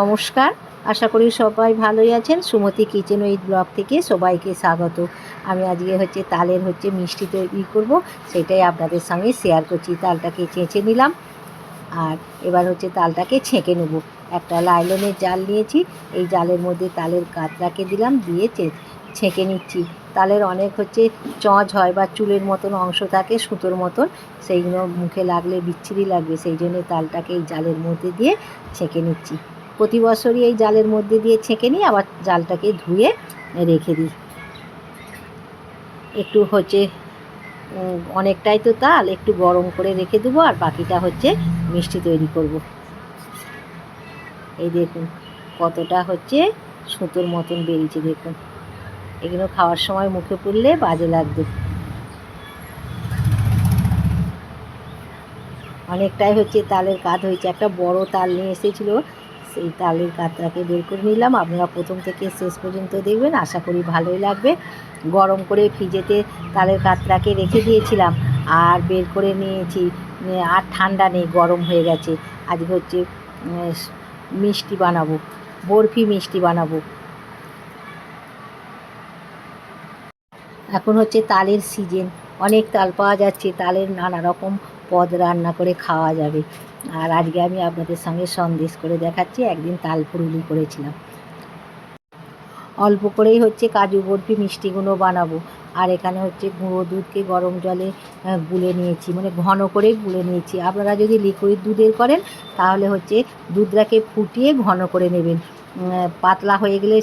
নমস্কার। আশা করি সবাই ভালোই আছেন। সুমতি কিচেন উইথ ব্লগ থেকে সবাইকে স্বাগত। আমি আজকে হচ্ছে তালের হচ্ছে মিষ্টি তৈরি করব। সেটাই আপনাদের সঙ্গে শেয়ার করছি। তালটাকে চেঁচে নিলাম। আর এবার হচ্ছে তালটাকে ছেঁকে নেব। একটা লাইলনের জাল নিয়েছি। এই জালের মধ্যে তালের কাতরাকে দিলাম, দিয়ে ছেঁকে নিচ্ছি। তালের অনেক হচ্ছে চঁচ হয় বা চুলের মতন অংশ থাকে, সুতোর মতন। সেইগুলো মুখে লাগলে বিচ্ছিরি লাগবে। সেই জন্য তালটাকে এই জালের মধ্যে দিয়ে ছেঁকে নিচ্ছি। প্রতি বছরই এই জালের মধ্যে দিয়ে ছেঁকে নিই, আবার জালটাকে ধুয়ে রেখে দিই। একটু হচ্ছে অনেকটাই তো তাল, একটু গরম করে রেখে দেবো, আর বাকিটা হচ্ছে মিষ্টি তৈরি করব। এই দেখুন, কতটা হচ্ছে সুতোর মতন বেরিয়েছে, দেখুন। এগুলো খাওয়ার সময় মুখে পড়লে বাজে লাগবে। অনেকটাই হচ্ছে তালের কাত হয়েছে। একটা বড় তাল নিয়ে এসেছিল সেই তালের কাতটাকে বের করে নিলাম। আপনারা প্রথম থেকে শেষ পর্যন্ত দেখবেন, আশা করি ভালোই লাগবে। গরম করে ফ্রিজেতে তালের কাতটাকে রেখে দিয়েছিলাম আর বের করে নিয়েছি। আর ঠান্ডা নেই, গরম হয়ে গেছে। আজকে হচ্ছে মিষ্টি বানাবো, বরফি মিষ্টি বানাবো। এখন হচ্ছে তালের সিজন। অনেক তাল পাওয়া যাচ্ছে, তালের নানা রকম পদ রান্না করে খাওয়া যাবে। আর আজকে আমি আপনাদের সঙ্গে সন্দেশ করে দেখাচ্ছি, একদিন তাল ফুরুলি করেছিলাম। অল্প করেই হচ্ছে কাজু বরফি মিষ্টিগুলো বানাবো। আর এখানে হচ্ছে গুঁড়ো দুধকে গরম জলে গুলে নিয়েছি মানে ঘন করেই গুলে নিয়েছি। আপনারা যদি লিকুইড দুধের করেন, তাহলে হচ্ছে দুধটাকে ফুটিয়ে ঘন করে নেবেন। পাতলা হয়ে গেলে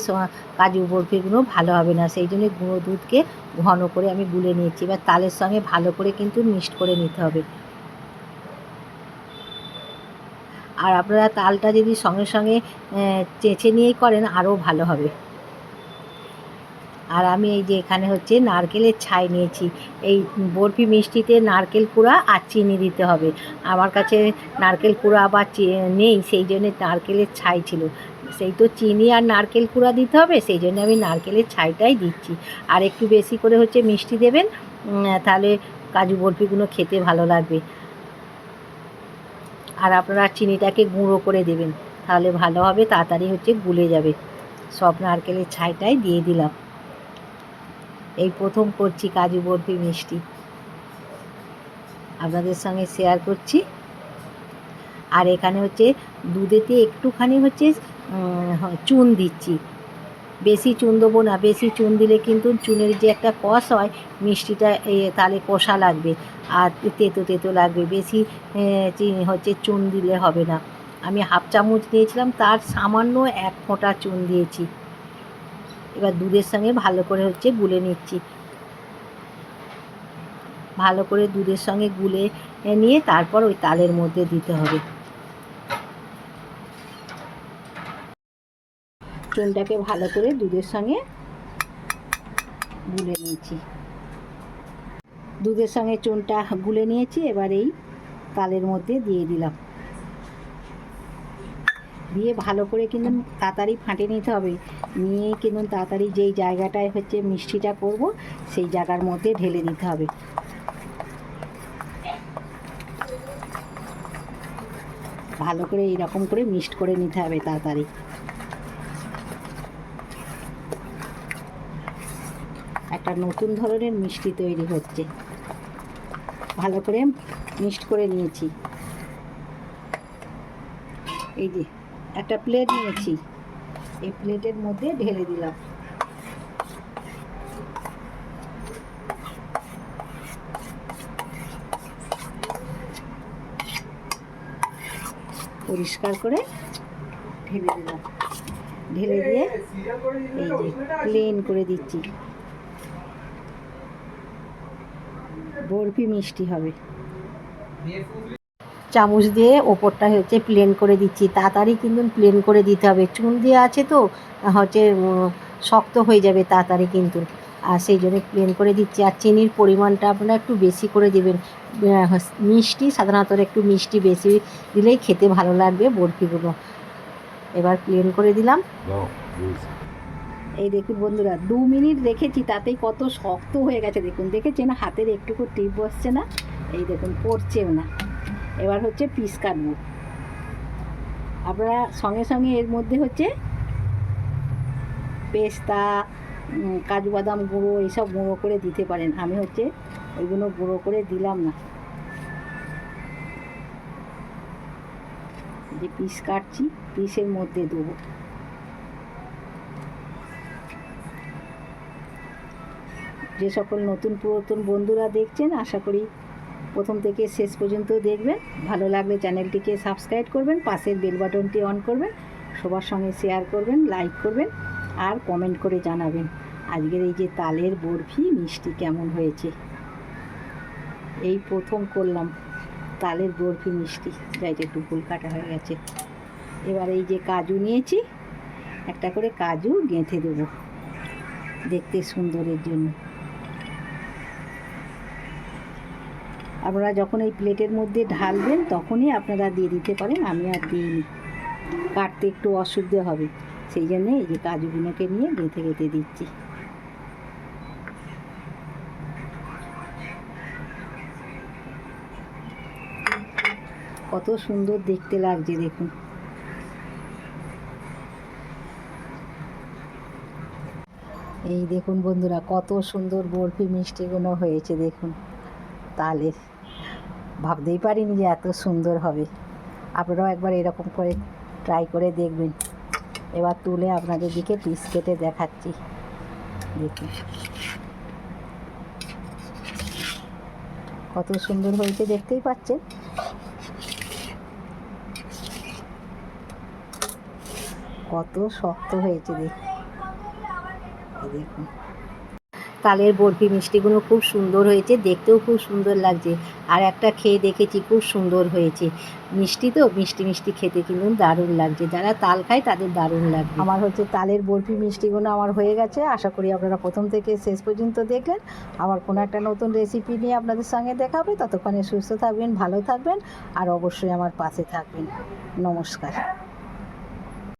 কাজু বরফিগুলো ভালো হবে না। সেই জন্য গুঁড়ো দুধকে ঘন করে আমি গুলে নিয়েছি। এবার তালের সঙ্গে ভালো করে কিন্তু মিক্সড করে নিতে হবে। আর আপনারা তালটা যদি সঙ্গে সঙ্গে চেঁচে নিয়েই করেন, আরও ভালো হবে। আর আমি এই যে এখানে হচ্ছে নারকেলের ছাই নিয়েছি। এই বরফি মিষ্টিতে নারকেল কুড়া আর চিনি দিতে হবে। আমার কাছে নারকেল কুড়া বা নেই, সেই জন্য নারকেলের ছাই ছিল। সেই তো চিনি আর নারকেল কুড়া দিতে হবে, সেই জন্য আমি নারকেলের ছাইটাই দিচ্ছি। আর একটু বেশি করে হচ্ছে মিষ্টি দেবেন তাহলে কাজু বরফিগুলো খেতে ভালো লাগবে। আর আপনারা চিনিটাকে গুঁড়ো করে দেবেন। তাহলে ভালো হবে, তাড়াতাড়ি হচ্ছে গুলে যাবে। সব নারকেলের ছাইটাই দিয়ে দিলাম। এই প্রথম করছি কাজু বরফি মিষ্টি। আপনাদের সঙ্গে শেয়ার করছি। আর এখানে হচ্ছে দুধেতে একটুখানি হচ্ছে চুন দিচ্ছি। বেশি চুন দেবো না, বেশি চুন দিলে কিন্তু চুনের যে একটা কষ হয়, মিষ্টিটা তাহলে কষা লাগবে আর তেতো তেতো লাগবে, বেশি হচ্ছে চুন দিলে হবে না। আমি হাফ চামচ দিয়েছিলাম, তার সামান্য এক ফোঁটা চুন দিয়েছি। এবার দুধের সঙ্গে ভালো করে হচ্ছে গুলে নিচ্ছি। ভালো করে দুধের সঙ্গে গুলে নিয়ে তারপর ওই তালের মধ্যে দিতে হবে। চুনটাকে ভালো করে দুধের সঙ্গে গুলে নিয়েছি। দুধের সঙ্গে চুনটা গুলে নিয়েছি, এবার এই তালের মধ্যে দিয়ে দিলাম। দিয়ে ভালো করে কিন্তু তাড়াতাড়ি ফাটে নিতে হবে। নিয়ে কিন্তু তাড়াতাড়ি যেই জায়গাটায় হচ্ছে মিষ্টিটা করব, সেই জায়গার মধ্যে ঢেলে নিতে হবে। ভালো করে এইরকম করে মিক্সড করে নিতে হবে তাড়াতাড়ি। একটা নতুন ধরনের মিষ্টি তৈরি হচ্ছে। ভালো করে মিক্সড করে নিয়েছি। এই যে, একটা প্লেট নিয়েছি। এই প্লেটের মধ্যে ঢেলে দিলাম। পরিষ্কার করে ঢেলে দিলাম। ঢেলে দিয়ে এই যে প্লেন করে দিচ্ছি। বরফি মিষ্টি হবে। চামচ দিয়ে ওপরটা হচ্ছে প্লেন করে দিচ্ছি। তাড়াতাড়ি কিন্তু প্লেন করে দিতে হবে। চুন দিয়ে আছে তো হচ্ছে শক্ত হয়ে যাবে তাড়াতাড়ি কিন্তু। আর সেই জন্য প্লেন করে দিচ্ছি। আর চিনির পরিমাণটা আপনারা একটু বেশি করে দেবেন। মিষ্টি, সাধারণত একটু মিষ্টি বেশি দিলেই খেতে ভালো লাগবে বরফিগুলো। এবার প্লেন করে দিলাম. এই দেখুন বন্ধুরা, দু মিনিট রেখেছি তাতেই কত শক্ত হয়ে গেছে। দেখুন, দেখেছেন হাতের একটুকু টিপ বসছে না? এই দেখুন, পড়ছেও না। এবার হচ্ছে পিস কাটবো। আপনারা সঙ্গে সঙ্গে এর মধ্যে হচ্ছে পেস্তা কাজু বাদাম গুঁড়ো এইসব গুঁড়ো করে দিতে পারেন। আমি হচ্ছে ওইগুলো গুঁড়ো করে দিলাম না। যে পিস কাটছি, পিসের মধ্যে দেবো। যে সকল নতুন পুরাতন বন্ধুরা দেখছেন, আশা করি প্রথম থেকে শেষ পর্যন্ত দেখবেন। ভালো লাগলে চ্যানেলটিকে সাবস্ক্রাইব করবেন, পাশের বেল বাটনটি অন করবেন, সবার সঙ্গে শেয়ার করবেন, লাইক করবেন আর কমেন্ট করে জানাবেন। আজকের এই যে তালের বরফি, মিষ্টি কেমন হয়েছে? এই প্রথম করলাম তালের বরফি, মিষ্টি। যা এটা একটু ভুল কাটা হয়ে গেছে। এবার এই যে কাজু নিয়েছি, একটা করে কাজু গেঁথে দেবো। দেখতে সুন্দরের জন্য। আপনারা যখন এই প্লেটের মধ্যে ঢালবেন, তখনই আপনারা দিয়ে দিতে পারেন। আমি আর দিইনি। কাটতে একটু অসুবিধে হবে। সেই জন্যে এই যে কাজুগুলোকে নিয়ে গেঁথে গেঁথে দিচ্ছি। কত সুন্দর দেখতে লাগছে, দেখুন। এই দেখুন বন্ধুরা, কত সুন্দর বরফি মিষ্টিগুলো হয়েছে, দেখুন। তালের ভাবতেই পারিনি যে এত সুন্দর হবে। আপনারাও একবার এরকম করে ট্রাই করে দেখবেন। এবার তুলে আপনাদের দিকে পিস কেটে দেখাচ্ছি। দেখুন। কত সুন্দর হয়েছে দেখতেই পাচ্ছেন। কত শক্ত হয়েছে দেখুন। দেখুন। তালের বরফি মিষ্টিগুলো খুব সুন্দর হয়েছে, দেখতেও খুব সুন্দর লাগছে। আর একটা খেয়ে দেখেছি, খুব সুন্দর হয়েছে। মিষ্টি তো, মিষ্টি মিষ্টি খেতে কিন্তু দারুণ লাগছে। যারা তাল খায় তাদের দারুণ লাগবে। আমার হচ্ছে তালের বরফি মিষ্টিগুলো আমার হয়ে গেছে। আশা করি আপনারা প্রথম থেকে শেষ পর্যন্ত দেখলেন। আবার কোনো একটা নতুন রেসিপি নিয়ে আপনাদের সঙ্গে দেখাবে। ততক্ষণে সুস্থ থাকবেন, ভালো থাকবেন, আর অবশ্যই আমার পাশে থাকবেন। নমস্কার।